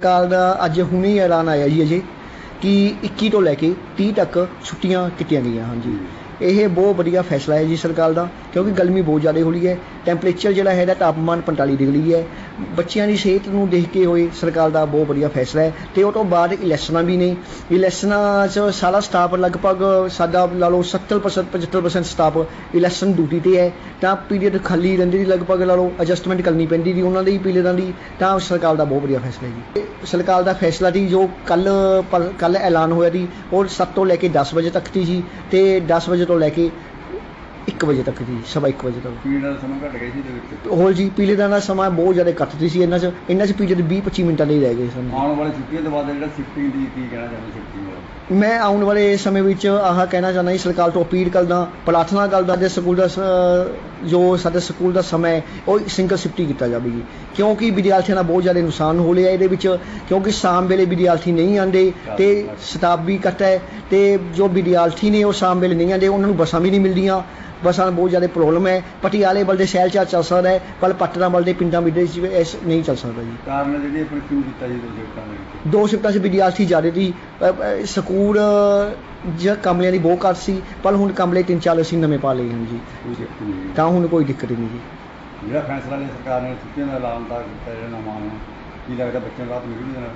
ਸਰਕਾਰ ਦਾ ਅੱਜ ਹੁਣੇ ਹੀ ਐਲਾਨ ਆਇਆ ਜੀ ਅਜੇ ਕਿ 21 ਤੋਂ ਲੈ ਕੇ 30 ਤੱਕ ਛੁੱਟੀਆਂ ਕੀਤੀਆਂ ਗਈਆਂ ਹਨ ਜੀ। ਇਹ ਬਹੁਤ ਵਧੀਆ ਫੈਸਲਾ ਹੈ ਜੀ ਸਰਕਾਰ ਦਾ, ਕਿਉਂਕਿ ਗਰਮੀ ਬਹੁਤ ਜ਼ਿਆਦਾ ਹੋ ਰਹੀ ਹੈ ਟੈਂਪਰੇਚਰ ਜਿਹੜਾ ਹੈਗਾ ਤਾਪਮਾਨ 45 ਡਿਗਰੀ ਹੈ। ਬੱਚਿਆਂ ਦੀ ਸਿਹਤ ਨੂੰ ਦੇਖ ਕੇ ਹੋਏ ਸਰਕਾਰ ਦਾ ਬਹੁਤ ਵਧੀਆ ਫੈਸਲਾ ਹੈ ਤੇ ਉਹ ਤੋਂ ਬਾਅਦ ਇਲੈਕਸ਼ਨਾਂ ਵੀ ਨੇ। ਇਲੈਕਸ਼ਨਾਂ 'ਚ ਸਾਰਾ ਸਟਾਫ ਲਗਭਗ ਸਾਡਾ ਲਾ ਲਓ 70% 75% ਸਟਾਫ ਇਲੈਕਸ਼ਨ ਡਿਊਟੀ ਤੇ ਹੈ। ਤਾਂ ਪੀਰੀਅਡ ਖਾਲੀ ਰਹਿੰਦੇ ਦੀ ਲਗਭਗ ਲਾ ਲਓ ਐਡਜਸਟਮੈਂਟ ਕਰਨੀ ਪੈਂਦੀ ਦੀ ਉਹਨਾਂ ਦੇ ਹੀ ਪੀਰੀਅਡਾਂ ਦੀ, ਤਾਂ ਸਰਕਾਰ ਦਾ ਬਹੁਤ ਵਧੀਆ ਫੈਸਲਾ ਹੈ ਜੀ। ਇਹ ਸਰਕਾਰ ਦਾ ਫੈਸਲਾ ਸੀ ਜੋ ਕੱਲ ਕੱਲ ਐਲਾਨ ਹੋਇਆ ਸੀ ਉਹ 7 ਤੋਂ ਲੈ ਕੇ 10 ਵਜੇ ਤੱਕ ਸੀ ਜੀ ਤੇ 10 ਵਜੇ ਤੋਂ ਲੈ ਕੇ 1 ਵਜੇ ਤੱਕ ਜੀ ਸਵਾ 1 ਵਜੇ ਤੱਕ। ਪੀਣ ਦਾ ਸਮਾਂ ਘਟ ਗਿਆ ਸੀ ਦੇ ਵਿੱਚ। ਹੋਰ ਜੀ ਪੀਲੇ ਦਾ ਸਮਾਂ ਬਹੁਤ ਜ਼ਿਆਦਾ ਕੱਟਦੀ ਸੀ ਇਹਨਾਂ 'ਚ ਇਹਨਾਂ 'ਚ ਪੀਰੀਅਡ 20 25 ਮਿੰਟਾਂ ਲਈ ਰਹਿ ਗਏ ਸਨ। ਆਉਣ ਵਾਲੇ ਛੁੱਟੀਆਂ ਤੋਂ ਬਾਅਦ ਜਿਹੜਾ ਸ਼ਿਫਟਿੰਗ ਦੀ ਕੀ ਕਹਿਣਾ ਚਾਹੁੰਦੇ ਸ਼ਿਫਟਿੰਗ ਦਾ ਮੈਂ ਆਉਣ ਵਾਲੇ ਸਮੇਂ ਵਿੱਚ ਆਹ ਕਹਿਣਾ ਚਾਹੁੰਦਾ ਜੀ ਸਰਕਾਰ ਤੋਂ ਅਪੀਲ ਕਰਦਾ ਪ੍ਰਾਰਥਨਾ ਕਰਦਾ ਜੇ ਸਕੂਲ ਦਾ ਸ- ਜੋ ਸਾਡੇ ਸਕੂਲ ਦਾ ਸਮਾਂ ਹੈ ਉਹ ਸਿੰਗਲ ਸ਼ਿਫਟੀ ਕੀਤਾ ਜਾਵੇ ਜੀ। ਕਿਉਂਕਿ ਵਿਦਿਆਰਥੀਆਂ ਦਾ ਬਹੁਤ ਜ਼ਿਆਦਾ ਨੁਕਸਾਨ ਹੋ ਰਿਹਾ ਇਹਦੇ ਵਿੱਚ ਕਿਉਂਕਿ ਸ਼ਾਮ ਵੇਲੇ ਵਿਦਿਆਰਥੀ ਨਹੀਂ ਆਉਂਦੇ ਤੇ ਸਟਾਫ ਵੀ ਘੱਟ ਹੈ ਤੇ ਜੋ ਵਿਦਿਆਰਥੀ ਨੇ ਉਹ ਸ਼ਾਮ ਵੇਲੇ ਨਹੀਂ ਆਉਂਦੇ ਉਹਨਾਂ ਨੂੰ ਬੱਸਾਂ ਵੀ ਨਹੀਂ ਮਿਲਦੀਆਂ। ਬੱਸਾਂ ਦਾ ਬਹੁਤ ਜ਼ਿਆਦਾ ਪ੍ਰੋਬਲਮ ਹੈ। ਪਟਿਆਲੇ ਵੱਲ ਦੇ ਸ਼ਹਿਰ 'ਚ ਚੱਲ ਸਕਦਾ ਹੈ ਪਰ ਪਟਨਾ ਵੱਲ ਦੇ ਪਿੰਡਾਂ ਵਿੱਚ ਇਸ ਨਹੀਂ ਚੱਲ ਸਕਦਾ ਜੀ। ਕਾਰਨ ਜਿਹੜੀ ਆਪਣੀ ਕਿਉਂ ਕੀਤਾ ਜੀ ਦੋ ਸ਼ਿਫਟਾਂ ਦੇ ਵਿੱਚ? ਦੋ ਸ਼ਿਫਟਾਂ 'ਚ ਵਿਦਿਆਰਥੀ ਜ਼ਿਆਦਾ ਸੀ। ਸਕੂਲ ਜਾਂ ਕਮਲਿਆਂ ਦੀ ਬਹੁਤ ਘੱਟ ਸੀ ਪਰ ਹੁਣ ਕਮਲੇ ਤਿੰਨ ਚਾਰ ਅਸੀਂ ਨਵੇਂ ਪਾ ਲਏ ਹਨ ਜੀ। ਨਹੀਂ ਤਾਂ ਹੁਣ ਕੋਈ ਦਿੱਕਤ ਹੀ ਨਹੀਂ ਜੀ। ਜਿਹੜਾ ਫੈਸਲਾ ਲਿਆ ਸਰਕਾਰ ਨੇ ਛੁੱਟੀਆਂ ਦਾ ਐਲਾਨ ਤਾਂ ਕੀਤਾ ਜਿਹੜਾ ਨਵਾਂ ਹੁਣ ਕੀ ਲੱਗਦਾ ਬੱਚਿਆਂ ਨੂੰ ਰਾਤ ਇਹਦੇ ਨਾਲ?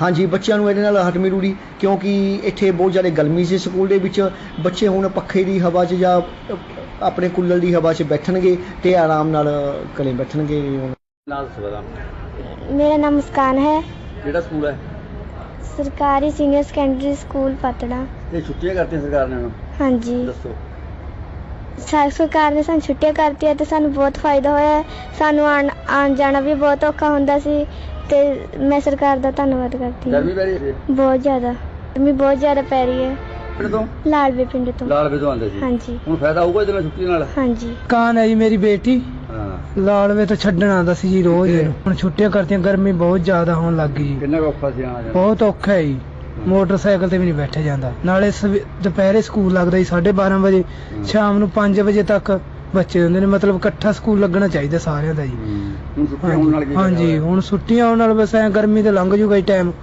ਹਾਂਜੀ ਬੱਚਿਆਂ ਨੂੰ ਇਹਦੇ ਨਾਲ ਹਟ ਮਿਲੂਗੀ ਕਿਉਂਕਿ ਇੱਥੇ ਬਹੁਤ ਜ਼ਿਆਦਾ ਗਰਮੀ ਸੀ ਸਕੂਲ ਦੇ ਵਿੱਚ। ਬੱਚੇ ਹੁਣ ਪੱਖੇ ਦੀ ਹਵਾ 'ਚ ਜਾਂ ਆਪਣੇ ਕੂਲਰ ਦੀ ਹਵਾ 'ਚ ਬੈਠਣਗੇ ਤੇ ਆਰਾਮ ਨਾਲ ਘਰੇ ਬੈਠਣਗੇ। ਮੇਰਾ ਨਾਮ ਮੁਸਕਾਨ ਹੈ। ਕਿਹੜਾ ਸਕੂਲ ਹੈ? ਸਰਕਾਰੀ ਸੀਨੀਅਰ ਸੈਕੰਡਰੀ ਸਕੂਲ ਪਤੜਾ ਇਹ ਛੁੱਟੀਆਂ ਕਰਤੀਆਂ ਸਰਕਾਰ ਨੇ ਹੁਣ? ਹਾਂਜੀ। ਦੱਸੋ। ਸਾ- ਸਰਕਾਰ ਨੇ ਸਾਨੂੰ ਛੁੱਟੀਆਂ ਕਰਤੀਆਂ ਤੇ ਸਾਨੂੰ ਬਹੁਤ ਫਾਇਦਾ ਹੋਇਆ। ਹੈ। ਸਾਨੂੰ ਆਉਣ ਆਉਣ ਜਾਣਾ ਵੀ ਬਹੁਤ ਔਖਾ ਹੁੰਦਾ ਸੀ ਤੇ ਮੈਂ ਸਰਕਾਰ ਦਾ ਧੰਨਵਾਦ ਕਰਦੀ ਹਾਂ। ਗਰਮੀ ਪੈ ਰਹੀ ਹੈ ਬਹੁਤ ਜ਼ਿਆਦਾ। ਗਰਮੀ ਬਹੁਤ ਜ਼ਿਆਦਾ ਪੈ ਰਹੀ ਹੈ। ਪਿੰਡ ਤੋਂ? ਲਾਲਵੇ ਪਿੰਡ ਤੋਂ। ਲਾਲ ਵੇ ਤੋਂ ਆਉਂਦੇ ਸੀ? ਹਾਂਜੀ। ਹੁਣ ਫਾਇਦਾ ਹੋਊਗਾ ਇਹਦੇ ਨਾਲ ਛੁੱਟੀ ਨਾਲ? ਹਾਂਜੀ। ਕਾਨ ਹੈ ਜੀ ਮੇਰੀ ਬੇਟੀ? ਹਾਂ। ਲਾਲਵੇ ਤੋਂ ਛੱਡਣ ਆਉਂਦਾ ਸੀ ਜੀ ਰੋਜ਼। ਇਹਨੂੰ ਹੁਣ ਛੁੱਟੀਆਂ ਕਰਤੀਆਂ ਗਰਮੀ ਬਹੁਤ ਜ਼ਿਆਦਾ ਹੋਣ ਲੱਗ ਗਈ ਜੀ। ਕਿੰਨਾ ਕੁ ਔਖਾ ਸੀ ਆਣਾ ਜਾਣਾ? ਬਹੁਤ ਔਖਾ ਹੈ ਜੀ। ਮੋਟਰਸਾਈਕਲ ਤੇ ਵੀ ਨਹੀਂ ਬੈਠਿਆ ਜਾਂਦਾ। ਨਾਲੇ ਸਵੇ- ਦੁਪਹਿਰੇ ਸਕੂਲ ਲੱਗਦਾ ਜੀ 12:30 ਵਜੇ। ਸ਼ਾਮ ਨੂੰ 5 ਵਜੇ ਤੱਕ ਬੱਚੇ ਹੁੰਦੇ ਨੇ। ਮਤਲਬ ਇਕੱਠਾ ਸਕੂਲ ਲੱਗਣਾ ਚਾਹੀਦਾ ਸਾਰਿਆਂ ਦਾ ਜੀ। ਹੁਣ ਛੁੱਟੀਆਂ ਹੋਣ ਨਾਲ ਕੀ ਹਾਂਜੀ ਫਾਇਦਾ ਹੁਣ ਛੁੱਟੀਆਂ ਹੋਣ ਨਾਲ ਬਸ ਐ ਗਰਮੀ ਤੇ ਲੰਘ ਜੂਗਾ ਜੀ ਟਾਈਮ ਹੂੰ।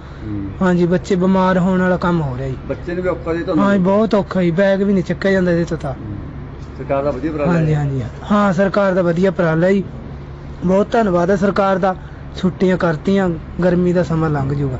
ਹਾਂਜੀ ਬੱਚੇ ਬਿਮਾਰ ਹੋਣ ਵਾਲਾ ਕੰਮ ਹੋ ਰਿਹਾ ਜੀ। ਬੱਚੇ ਨੂੰ ਵੀ ਔਖਾ ਸੀ ਹਾਂ ਜੀ ਬਹੁਤ ਔਖਾ ਜੀ ਬੈਗ ਵੀ ਨਹੀਂ ਚੱਕਿਆ ਜਾਂਦਾ ਇਹਦੇ ਤੋਂ ਤਾਂ। ਹੂੰ। ਸਰਕਾਰ ਦਾ ਵਧੀਆ ਉਪਰਾਲਾ ਹਾਂਜੀ ਹੈ। ਹਾਂਜੀ ਹਾਂ। ਸਰਕਾਰ ਦਾ ਵਧੀਆ ਉਪਰਾਲਾ ਜੀ। ਬਹੁਤ ਧੰਨਵਾਦ ਹੈ ਸਰਕਾਰ ਦਾ। ਛੁੱਟੀਆਂ ਕਰਤੀਆਂ ਗਰਮੀ ਦਾ ਸਮਾਂ ਲੰਘ ਜੂਗਾ।